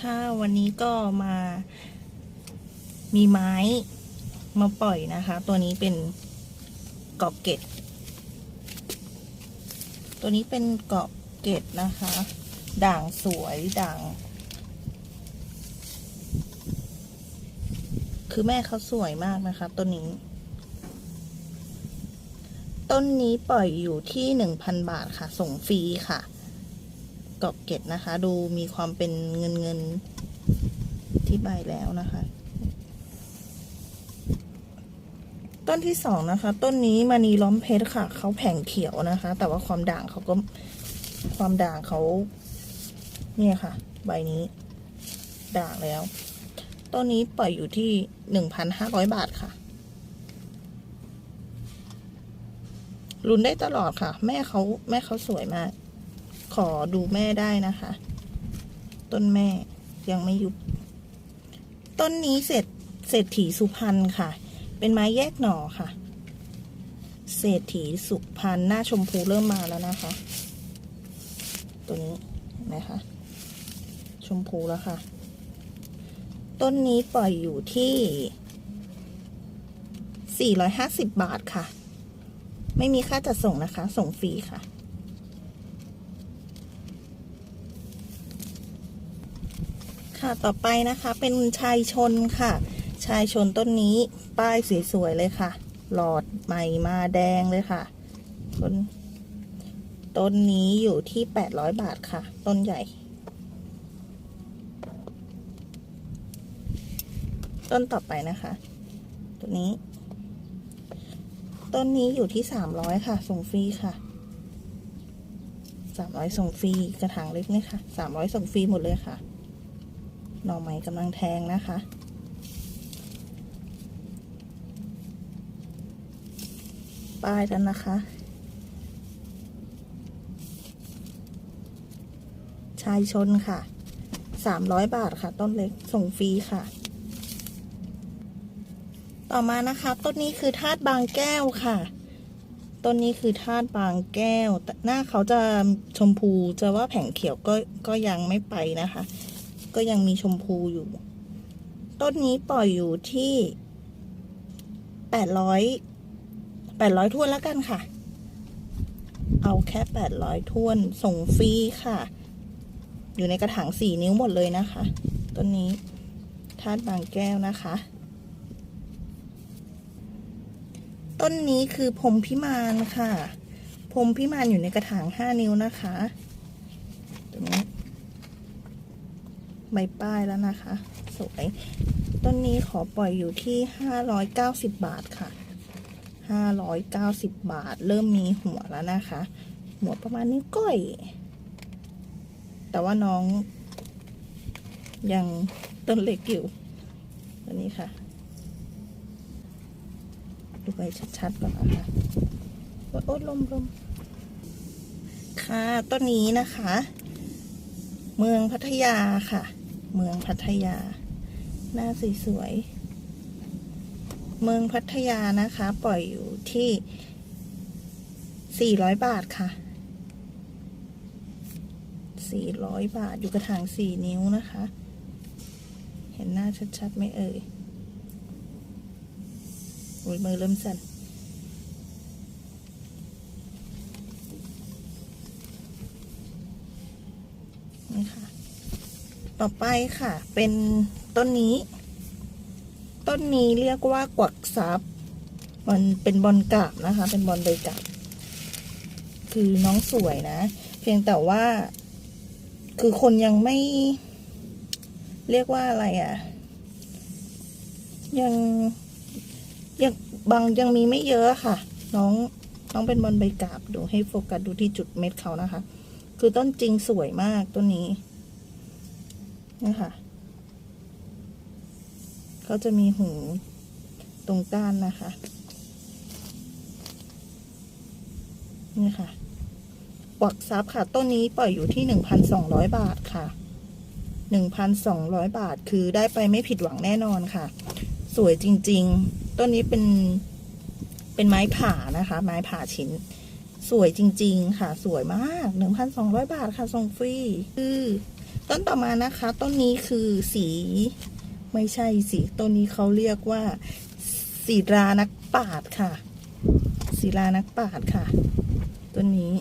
ค่ะวันนี้ก็มามีไม้มาปล่อยนะคะ ตัวนี้เป็นกอบเกตตัวนี้เป็นกอบเกตนะคะ ด่างสวยด่าง คือแม่เขาสวยมากนะคะต้นนี้ ต้นนี้ปล่อยอยู่ที่หนึ่งพันบาทค่ะ ส่งฟรีค่ะ กรอบเกตนะคะ ดูมีความเป็นเงินเงินที่ใบแล้วนะคะ ต้นที่สองนะคะ ต้นนี้มานีล้อมเพชรค่ะเขาแผงเขียวนะคะ แต่ว่าความด่างเขาก็ความด่างเขาเนี่ยค่ะ ใบนี้ ด่างแล้ว ต้นนี้ปล่อยอยู่ที่หนึ่งพันห้าร้อยบาทค่ะรุนได้ตลอดค่ะ แม่เขาแม่เขาสวยมาก ขอดูแม่ได้นะคะ ต้นแม่ยังไม่ยุบ ต้นนี้เศรษเศรษฐีสุพรรณค่ะ เป็นไม้แยกหน่อค่ะ เศรษฐีสุพรรณหน้าชมพูเริ่มมาแล้วนะคะ ตัวนี้เห็นไหมคะ ชมพูแล้วค่ะ ต้นนี้ปล่อยอยู่ที่ 450 บาทค่ะ ไม่มีค่าจัดส่งนะคะ ส่งฟรีค่ะ ค่ะต่อไปนะคะเป็นชายชนค่ะ ชายชนต้นนี้ป้ายสวยๆเลยค่ะ หลอดใหม่มาแดงเลยค่ะ ต้นต้นนี้อยู่ที่แปดร้อยบาทค่ะ ต้นใหญ่ ต้นต่อไปนะคะ ตัวนี้ ต้นนี้อยู่ที่สามร้อยค่ะ ส่งฟรีค่ะสามร้อยส่งฟรีกระถางเล็กนี่ค่ะสามร้อยส่งฟรีหมดเลยค่ะ หน่อไม้กำลังแทงนะคะ ป้ายแล้วนะคะ ชายชนค่ะสามร้อยบาทค่ะ ต้นเล็กส่งฟรีค่ะ ต่อมานะคะ ต้นนี้คือธาตุบางแก้วค่ะต้นนี้คือธาตุบางแก้วแต่หน้าเขาจะชมพูจะว่าแผงเขียวก็ก็ยังไม่ไปนะคะ ก็ยังมีชมพูอยู่ ต้นนี้ปล่อยอยู่ที่แปดร้อยแปดร้อยทวนแล้วกันค่ะ เอาแค่แปดร้อยทวนส่งฟรีค่ะ อยู่ในกระถางสี่นิ้วหมดเลยนะคะ ต้นนี้ธาตุบางแก้วนะคะ ต้นนี้คือพรมพิมานค่ะพรมพิมานอยู่ในกระถางห้านิ้วนะคะตัวนี้ ใบป้ายแล้วนะคะ สวย ต้นนี้ขอปล่อยอยู่ที่ห้าร้อยเก้าสิบบาทค่ะห้าร้อยเก้าสิบบาท เริ่มมีหัวแล้วนะคะ หัวประมาณนิ้วก้อย แต่ว่าน้อง ยังต้นเล็กอยู่ตัวนี้ค่ะ ดูไปชัดๆก่อนนะคะโอ๊ยโอ๊ยลมลมค่ะต้นนี้นะคะ เมืองพัทยาค่ะ เมืองพัทยา หน้าสวยๆเมืองพัทยานะคะ ปล่อยอยู่ที่ 400 บาทค่ะ 400 บาท อยู่กระถาง 4 นิ้วนะคะ เห็นหน้าชัดๆไหมเอ่ยโอ้ยมือเริ่มสั่นนี่ค่ะ ต่อไปค่ะ เป็นต้นนี้ ต้นนี้เรียกว่ากวักซับมันเป็นบอลกาบนะคะ เป็นบอลใบกาบคือน้องสวยนะ เพียงแต่ว่า คือคนยังไม่ เรียกว่าอะไรอะ่ะ ยังยังบางยังมีไม่เยอะค่ะ น้องน้องเป็นบอลใบกาบดูให้โฟกัสดูที่จุดเม็ดเขานะคะ คือต้นจริงสวยมากต้นนี้ นี่ค่ะเขาจะมีหูตรงก้านนะคะนี่ค่ะปวักซับค่ะ ต้นนี้ปล่อยอยู่ที่หนึ่งพันสองร้อยบาทค่ะหนึ่งพันสองร้อยบาทคือได้ไปไม่ผิดหวังแน่นอนค่ะ สวยจริง ๆ ต้นนี้เป็นเป็นไม้ผ่านะคะ ไม้ผ่าชิ้น สวยจริง ๆ ค่ะ สวยมาก1,200บาทค่ะส่งฟรีคือ ต้นต่อมานะคะ ต้นนี้คือสีไม่ใช่สีต้นนี้เขาเรียกว่าสีรานักปาดค่ะสีรานักปาดค่ะ ต้นนี้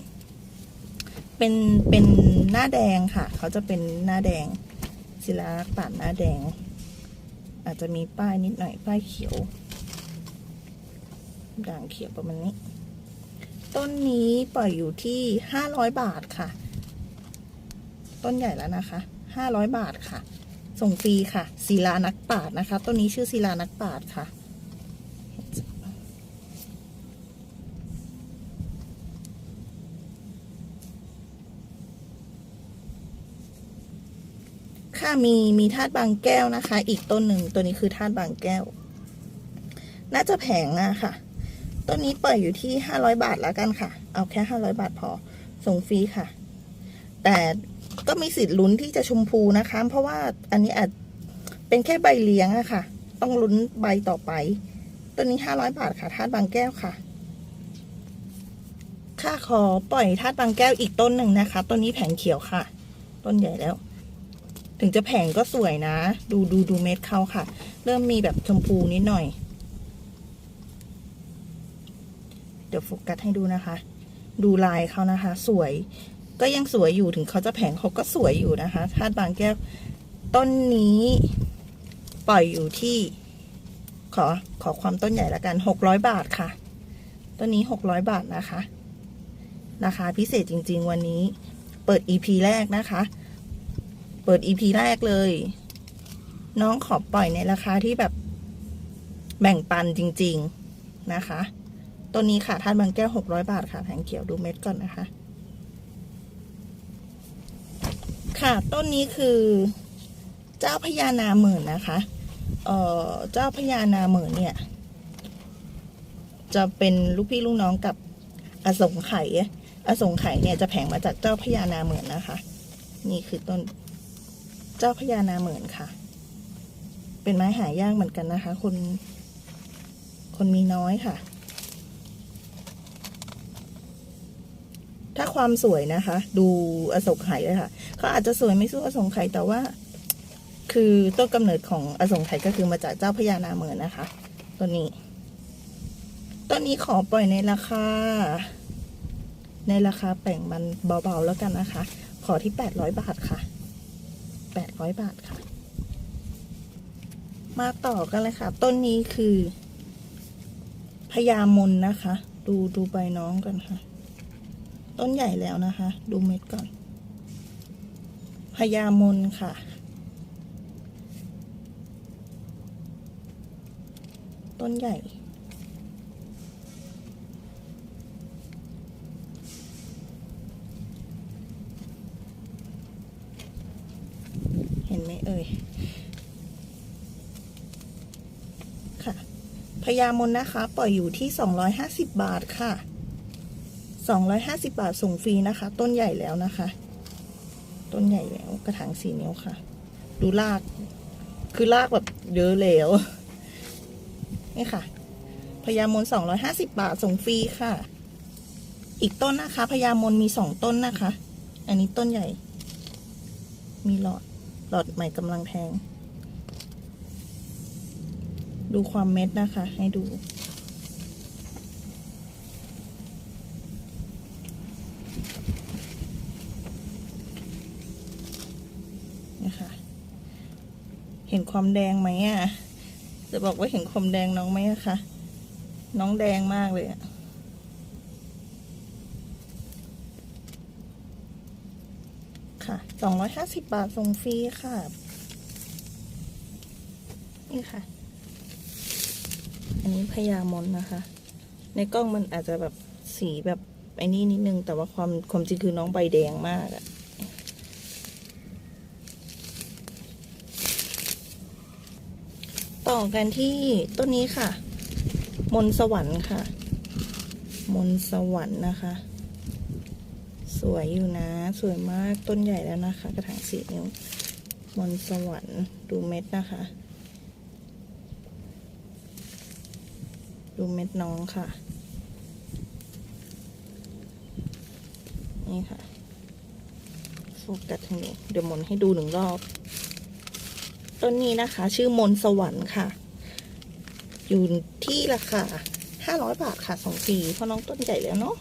เป็นเป็นหน้าแดงค่ะ เขาจะเป็นหน้าแดงศิลานักปาดหน้าแดง อาจจะมีป้ายนิดหน่อยป้ายเขียว ด่างเขียวประมาณนี้ ต้นนี้ปล่อยอยู่ที่ห้าร้อยบาทค่ะ ต้นใหญ่แล้วนะคะห้าร้อยบาทค่ะ ส่งฟรีค่ะศิลานักปาดนะคะ ต้นนี้ชื่อศิลานักปาดค่ะ ค่ะมีมีธาตุบางแก้วนะคะ อีกต้นหนึ่งตัวนี้คือธาตุบางแก้ว น่าจะแพงอะค่ะต้นนี้เปล่อยอยู่ที่ห้าร้อยบาทแล้วกันค่ะ เอาแค่ห้าร้อยบาทพอ ส่งฟรีค่ะ แต่ ก็มีสิทธิ์ลุ้นที่จะชมพูนะคะ เพราะว่าอันนี้อาจเป็นแค่ใบเลี้ยงอะค่ะ ต้องลุ้นใบต่อไปต้นนี้ห้าร้อยบาทค่ะธาตุบางแก้วค่ะ ค่ะขอปล่อยธาตุบางแก้วอีกต้นหนึ่งนะคะ ต้นนี้แผงเขียวค่ะ ต้นใหญ่แล้ว ถึงจะแผงก็สวยนะ ดูดูดูเม็ดเขาค่ะ เริ่มมีแบบชมพูนิดหน่อย เดี๋ยวโฟกัสให้ดูนะคะ ดูลายเขานะคะ สวย ก็ยังสวยอยู่ถึงเขาจะแผงเขาก็สวยอยู่นะคะธาตุบางแก้ว ต้นนี้ปล่อยอยู่ที่ ขอขอความต้นใหญ่ละกันหกร้อยบาทค่ะ ต้นนี้หกร้อยบาทนะคะราคาพิเศษจริง ๆ วันนี้ เปิด EP แรกนะคะ เปิด EP แรกเลย น้องขอปล่อยในราคาที่แบบแบ่งปันจริง ๆ นะคะต้นนี้ค่ะท่านบางแก้วหกร้อยบาทค่ะแผงเขียวดูเม็ดก่อนนะคะ ค่ะ ต้นนี้คือ เจ้าพญานาหมื่นนะคะ เอ่อ เจ้าพญานาหมื่นเนี่ย จะเป็นลูกพี่ลูกน้องกับอสงไขยอสงไขยเนี่ยจะแผงมาจากเจ้าพญานาหมื่นนะคะ นี่คือต้นเจ้าพญานาเหมือนค่ะ เป็นไม้หายากเหมือนกันนะคะ คน คนมีน้อยค่ะ ถ้าความสวยนะคะ ดูอโศกไข่เลยค่ะเขาอาจจะสวยไม่สู้อโศกไข่แต่ว่า คือต้นกำเนิดของอโศกไข่ก็คือมาจากเจ้าพญานาเหมือนนะคะต้นนี้ต้นนี้ขอปล่อยในราคา ในราคาแป่งมันเบาๆแล้วกันนะคะ ขอที่แปดร้อยบาทค่ะแปดร้อยบาทค่ะ มาต่อกันเลยค่ะ ต้นนี้คือพญามนนะคะ ดูดูใบน้องกันค่ะ ต้นใหญ่แล้วนะคะ ดูเม็ดก่อนพญามนค่ะ ต้นใหญ่ เห็นไหมเอ่ย ค่ะพญามนนะคะ ปล่อยอยู่ที่ 250 บาทค่ะ 250 บาทส่งฟรีนะคะ ต้นใหญ่แล้วนะคะ ต้นใหญ่แล้วกระถางสีนิ้วค่ะ ดูราก คือรากแบบเยอะแล้วนี่ค่ะพญามน250 บาทส่งฟรีค่ะ อีกต้นนะคะพญามนมีสองต้นนะคะ อันนี้ต้นใหญ่ มีหลอดหลอดใหม่กำลังแทง ดูความเม็ดนะคะ ให้ดู นะคะ เห็นความแดงไหมอะ จะบอกว่าเห็นความแดงน้องไหมคะ น้องแดงมากเลยอะค่ะสองร้อยห้าสิบบาทส่งฟรีค่ะ นี่ค่ะ อันนี้พญามนนะคะ ในกล้องมันอาจจะแบบสีแบบไอ้นี่นิดนึง แต่ว่าความความจริงคือน้องใบแดงมากอะ ต่อกันที่ต้นนี้ค่ะ มนสวรรค์ค่ะ มนสวรรค์นะคะ สวยอยู่นะ สวยมากต้นใหญ่แล้วนะคะ กระถางสีนิ้ว มนสวรรค์ดูเม็ดนะคะ ดูเม็ดน้องค่ะ นี่ค่ะสกัสให้หนูเดี๋ยวมนให้ดูหนึ่งรอบ ต้นนี้นะคะ ชื่อมนสวรรค์ค่ะ อยู่ที่ราคาห้าร้อยบาทค่ะส่งฟรีเพราะน้องต้นใหญ่แล้วเนาะ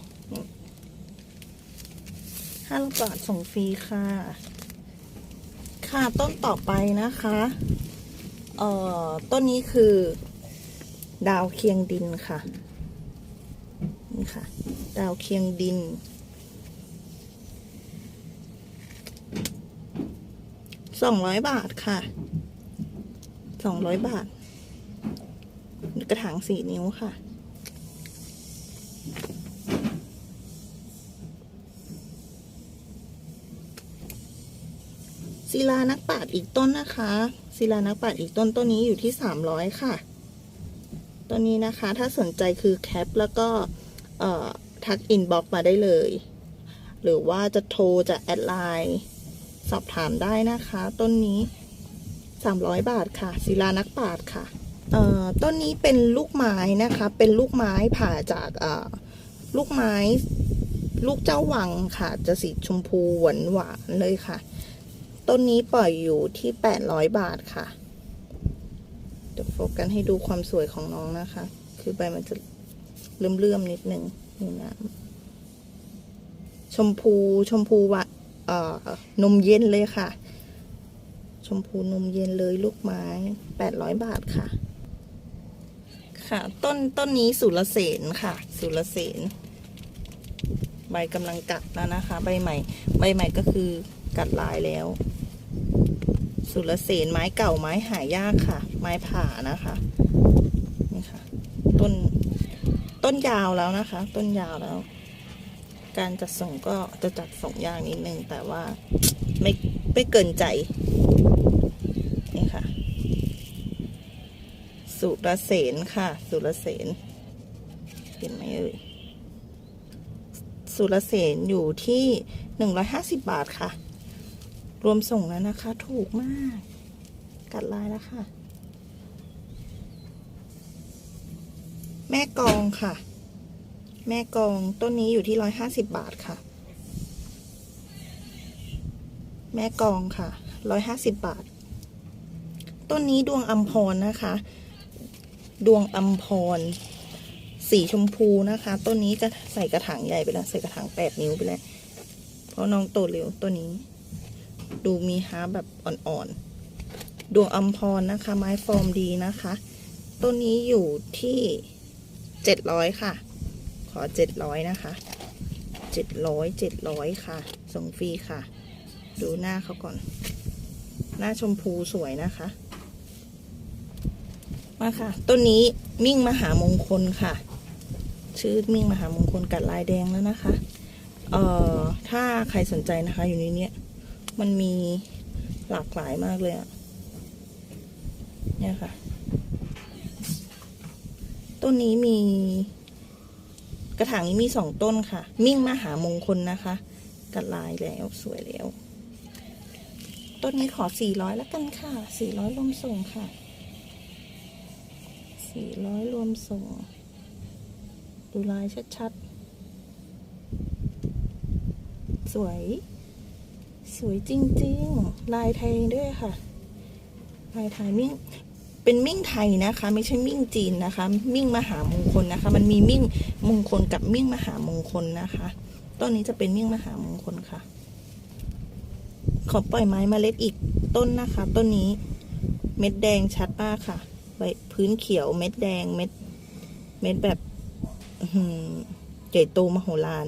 ห้าร้อยบาทส่งฟรีค่ะ ค่ะต้นต่อไปนะคะ เอ่อ ต้นนี้คือ ดาวเคียงดินค่ะ นี่ค่ะ ดาวเคียงดิน สองร้อยบาทค่ะ สองร้อยบาท กระถางสี่นิ้วค่ะ ศิลานักปาชญ์อีกต้นนะคะ ศิลานักปาชญ์อีกต้นต้นนี้อยู่ที่สามร้อยค่ะตัวนี้นะคะถ้าสนใจคือแคปแล้วก็ทักอินบ็อกมาได้เลย หรือว่าจะโทรจะแอดไลน์สอบถามได้นะคะ ต้นนี้ สามร้อยบาทค่ะ ศิลานักปราชญ์ค่ะต้นนี้เป็นลูกไม้นะคะ เป็นลูกไม้ผ่าจากลูกไม้ ลูกเจ้าวังค่ะ จะสีชมพูหวานหวานเลยค่ะ ต้นนี้ปล่อยอยู่ที่แปดร้อยบาทค่ะเดี๋ยวโฟกัสให้ดูความสวยของน้องนะคะ คือใบมันจะเลื่อมๆนิดนึงนี่นะชมพูชมพูวะนมเย็นเลยค่ะ ชมพูนมเย็นเลยลูกไม้แปดร้อยบาทค่ะ ค่ะ ต้นต้นนี้สุรเสนค่ะ สุรเสนใบกำลังกัดแล้วนะคะ ใบใหม่ ใบใหม่ก็คือกัดลายแล้ว สุรเสนไม้เก่าไม้หายากค่ะ ไม้ผ่านะคะนี่ค่ะ ต้นต้นยาวแล้วนะคะ ต้นยาวแล้ว การจัดส่งก็จะจัดส่งยากนิดนึงแต่ว่าไม่ ไม่เกินใจ นี่ค่ะ สุรเสนค่ะ สุรเสนเห็นไหมเอ่ย สุรเสนอยู่ที่หนึ่งร้อยห้าสิบบาทค่ะ รวมส่งแล้วนะคะ ถูกมาก กัดลายแล้วค่ะ แม่กองค่ะ แม่กองต้นนี้อยู่ที่ร้อยห้าสิบบาทค่ะ แม่กองค่ะร้อยห้าสิบบาท ต้นนี้ดวงอัมพรนะคะ ดวงอัมพร สีชมพูนะคะ ต้นนี้จะใส่กระถางใหญ่ไปแล้ว ใส่กระถางแปดนิ้วไปแล้ว เพราะน้องโตเร็วตัวนี้ ดูมีฮาร์แบบอ่อนๆ ดวงอัมพรนะคะ ไม้ฟอร์มดีนะคะ ต้นนี้อยู่ที่เจ็ดร้อยค่ะ ขอเจ็ดร้อยนะคะเจ็ดร้อยเจ็ดร้อยค่ะ ส่งฟรีค่ะ ดูหน้าเขาก่อน หน้าชมพูสวยนะคะ มาค่ะ ต้นนี้มิ่งมหามงคลค่ะ ชื่อมิ่งมหามงคลกัดลายแดงแล้วนะคะ เอ่อ ถ้าใครสนใจนะคะ อยู่ในเนี้ยมันมีหลากหลายมากเลยอะเนี่ยค่ะ ต้นนี้มี กระถางนี้มีสองต้นค่ะ มิ่งมหามงคลนะคะ กัดลายแล้วสวยแล้ว ต้นนี้ขอสี่ร้อยแล้วกันค่ะสี่ร้อยรวมส่งค่ะสี่ร้อยรวมส่ง ดูลายชัดๆ สวย สวยจริงๆ ลายไทยด้วยค่ะ ลายไทยมิ่ง เป็นมิ่งไทยนะคะ ไม่ใช่มิ่งจีนนะคะ มิ่งมหามงคลนะคะ มันมีมิ่งมงคลกับมิ่งมหามงคลนะคะ ต้นนี้จะเป็นมิ่งมหามงคลค่ะ ขอปล่อยไม้เมล็ดอีกต้นนะคะ ต้นนี้เม็ดแดงชัดมากค่ะใบพื้นเขียวเม็ดแดงเม็ด เม็ดแบบใหญ่โตมโหฬาร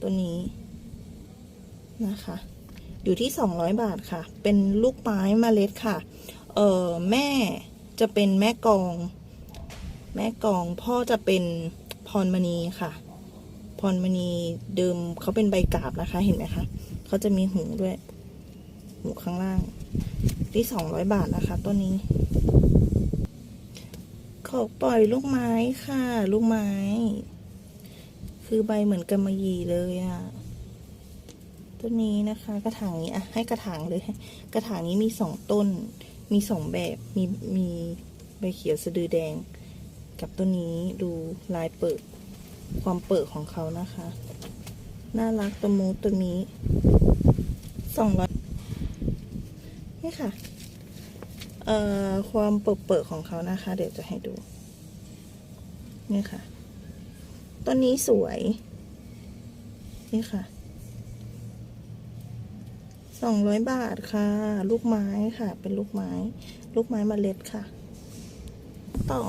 ตัวนี้นะคะ อยู่ที่สองร้อยบาทค่ะ เป็นลูกไม้เมล็ดค่ะ เออแม่จะเป็นแม่กอง แม่กองพ่อจะเป็นพรมณีค่ะ พรมณีเดิมเขาเป็นใบกาบนะคะเห็นไหมคะ เขาจะมีหูด้วย หูข้างล่าง ที่สองร้อยบาทนะคะต้นนี้ ขอปล่อยลูกไม้ค่ะ ลูกไม้ คือใบเหมือนกำมะหยี่เลยอะต้นนี้นะคะ กระถางนี้อะให้กระถางเลย กระถางนี้มีสองต้น มีสองแบบ มีมีใบเขียวสะดือแดง กับต้นนี้ดูลายเปิด ความเปิดของเขานะคะ น่ารักตัวมูตัวนี้สองร้อยนี่ค่ะ เอ่อ ความเปิดๆของเขานะคะ เดี๋ยวจะให้ดู นี่ค่ะ ต้นนี้สวย นี่ค่ะ สองร้อยบาทค่ะ ลูกไม้ค่ะ เป็นลูกไม้ ลูกไม้มเมล็ดค่ะ ต่อ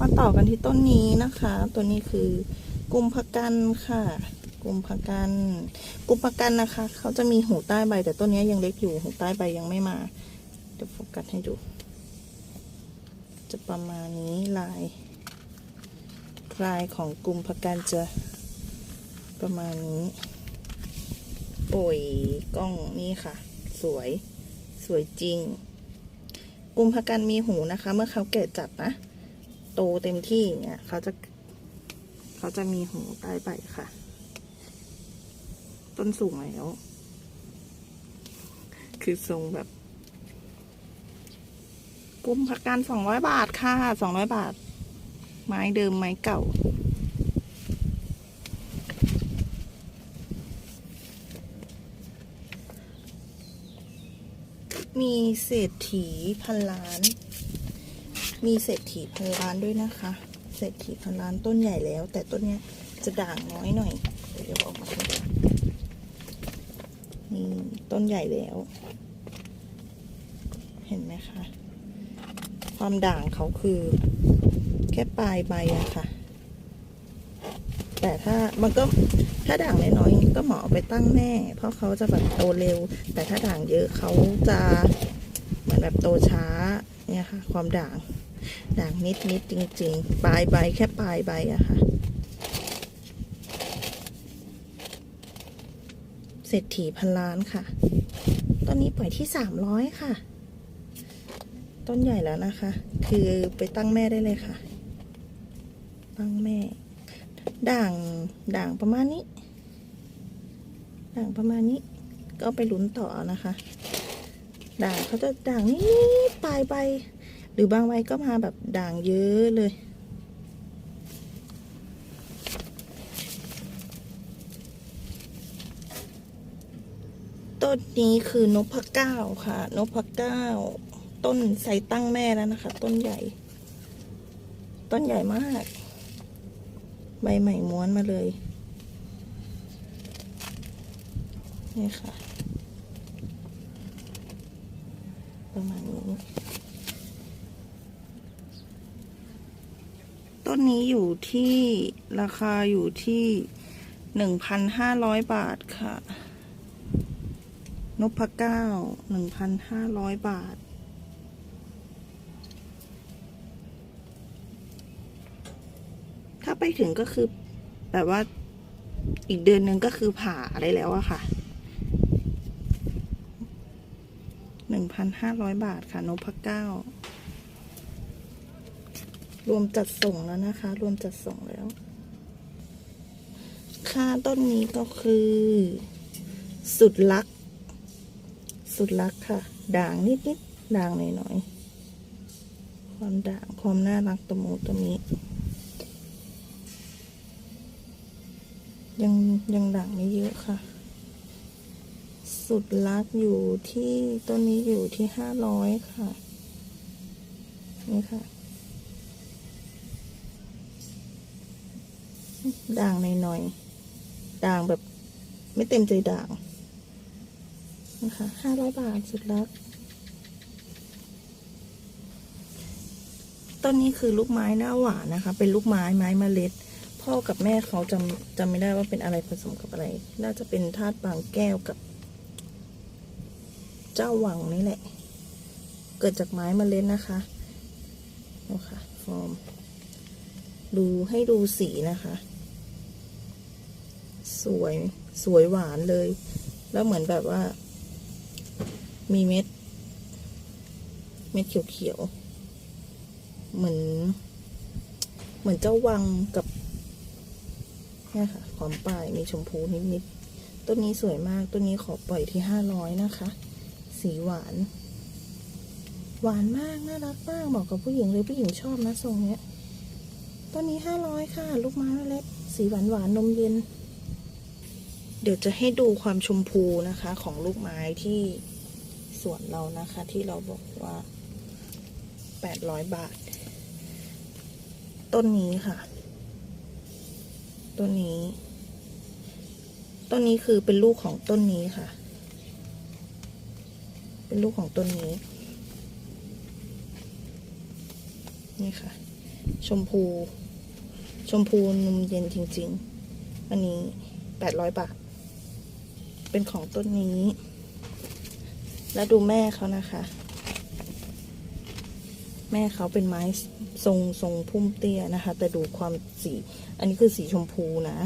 มาต่อกันที่ต้นนี้นะคะ ตัวนี้คือกุมภกันค่ะ กุมภกันกุมภกันนะคะ เขาจะมีหูใต้ใบ แต่ต้นนี้ยังเล็กอยู่ หูใต้ใบยังไม่มา เดี๋ยวโฟกัสให้ดู จะประมาณนี้ลาย ลายของกุมภกันจะประมาณนี้โอ้ยกล้องนี่ค่ะ สวย สวยจริงกุมภกันมีหูนะคะ เมื่อเขาแก่จัดนะ โตเต็มที่เนี่ยเขาจะ เขาจะมีหูใต้ใบค่ะ ต้นสูงแล้ว คือทรงแบบกุมภกันสองร้อยบาทค่ะสองร้อยบาท ไม้เดิมไม้เก่า มีเศรษฐีพันล้าน มีเศรษฐีพันล้านด้วยนะคะ เศรษฐีพันล้านต้นใหญ่แล้ว แต่ต้นเนี้ยจะด่างน้อยหน่อย เดี๋ยวออกมาดู ต้นใหญ่แล้ว เห็นไหมคะ ความด่างเขาคือ แค่ปลายใบอะค่ะ แต่ถ้ามันก็ถ้าด่างน้อยๆก็เหมาะเอไปตั้งแม่ เพราะเขาจะแบบโตเร็ว แต่ถ้าด่างเยอะเขาจะเหมือนแบบโตช้าเนี่ยค่ะ ความด่างด่างนิดนิดๆจริง ๆ ปลายใบแค่ปลายใบอะค่ะ เศรษฐีพันล้านค่ะ ต้นนี้ปล่อยที่สามร้อยค่ะ ต้นใหญ่แล้วนะคะ คือไปตั้งแม่ได้เลยค่ะ ตั้งแม่ ด่างด่างประมาณนี้ ด่างประมาณนี้ ก็ไปลุ้นต่อนะคะ ด่างเขาจะด่างนี้ปลายใบหรือบางใบก็มาแบบด่างเยอะเลย ต้นนี้คือนพเก้าค่ะ นพเก้า ต้นใส่ตั้งแม่แล้วนะคะ ต้นใหญ่ ต้นใหญ่มาก ใบใหม่ม้วนมาเลย นี่ค่ะ ประมาณนี้ ต้นนี้อยู่ที่ราคาอยู่ที่หนึ่งพันห้าร้อยบาทค่ะ นพเก้าหนึ่งพันห้าร้อยบาท ถ้าไปถึงก็คือแบบว่าอีกเดือนหนึ่งก็คือผ่าได้แล้วอะค่ะหนึ่งพันห้าร้อยบาทค่ะนพเก้ารวมจัดส่งแล้วนะคะ รวมจัดส่งแล้ว ค่าต้นนี้ก็คือ สุดลัก สุดลักค่ะ ด่างนิดนิดๆด่างหน่อยหน่อยๆความด่างความน่ารักตัวหมูตัวนี้ ยังยังด่างไม่เยอะค่ะ สุดลักอยู่ที่ต้นนี้อยู่ที่ห้าร้อยค่ะ นี่ค่ะด่างหน่อยๆด่างแบบไม่เต็มใจด่าง นะคะห้าร้อยบาทสุดลักต้นนี้คือลูกไม้หน้าหวานนะคะ เป็นลูกไม้ไม้เมล็ด พ่อกับแม่เขาจำจำไม่ได้ว่าเป็นอะไรผสมกับอะไร น่าจะเป็นธาตุบางแก้วกับ เจ้าหวังนี่แหละ เกิดจากไม้เมล็ดนะคะนะคะฟอร์มดูให้ดูสีนะคะ สวยสวยหวานเลย แล้วเหมือนแบบว่า มีเม็ด เม็ดเขียวๆ เหมือน เหมือนเจ้าวังกับเนี่ยค่ะขอมปลายมีชมพูนิดๆ ต้นนี้สวยมาก ต้นนี้ขอปล่อยที่ห้าร้อยนะคะ สีหวาน หวานมาก น่ารักมากเหมาะกับผู้หญิงเลยผู้หญิงชอบนะทรงเนี้ย ต้นนี้ห้าร้อยค่ะ ลูกไม้เล็ก สีหวานหวานนมเย็น เดี๋ยวจะให้ดูความชมพูนะคะ ของลูกไม้ที่ ส่วนเรานะคะ ที่เราบอกว่า 800 บาท ต้นนี้ค่ะ ต้นนี้ ต้นนี้คือเป็นลูกของต้นนี้ค่ะ เป็นลูกของต้นนี้ นี่ค่ะ ชมพู ชมพูนมเย็นจริง ๆ อันนี้แปดร้อยบาท เป็นของต้นนี้ แล้วดูแม่เขานะคะ แม่เขาเป็นไม้ทรงทรงพุ่มเตี้ยนะคะ แต่ดูความสี อันนี้คือสีชมพูนะ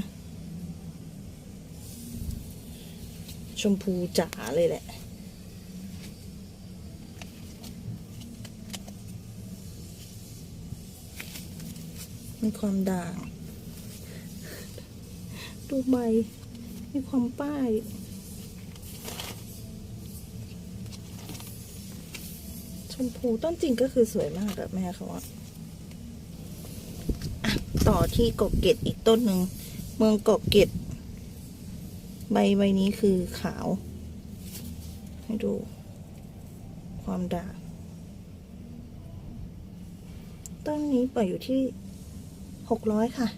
ชมพูจ๋าเลยแหละมีความด่าง ดูใบ มีความป้าย มพูต้นจริงก็คือสวยมากอะแม่เขาอะอะต่อที่กกเกตอีกต้นหนึ่ง เมืองกกเกตใบใบนี้คือขาว ให้ดู ความด่างต้นนี้ปล่อยอยู่ที่หกร้อยค่ะ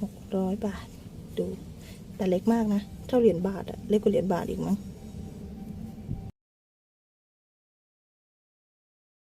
หกร้อยบาท ดู แต่เล็กมากนะ เท่าเหรียญบาทอะเล็กกว่าเหรียญบาทอีกมั้ง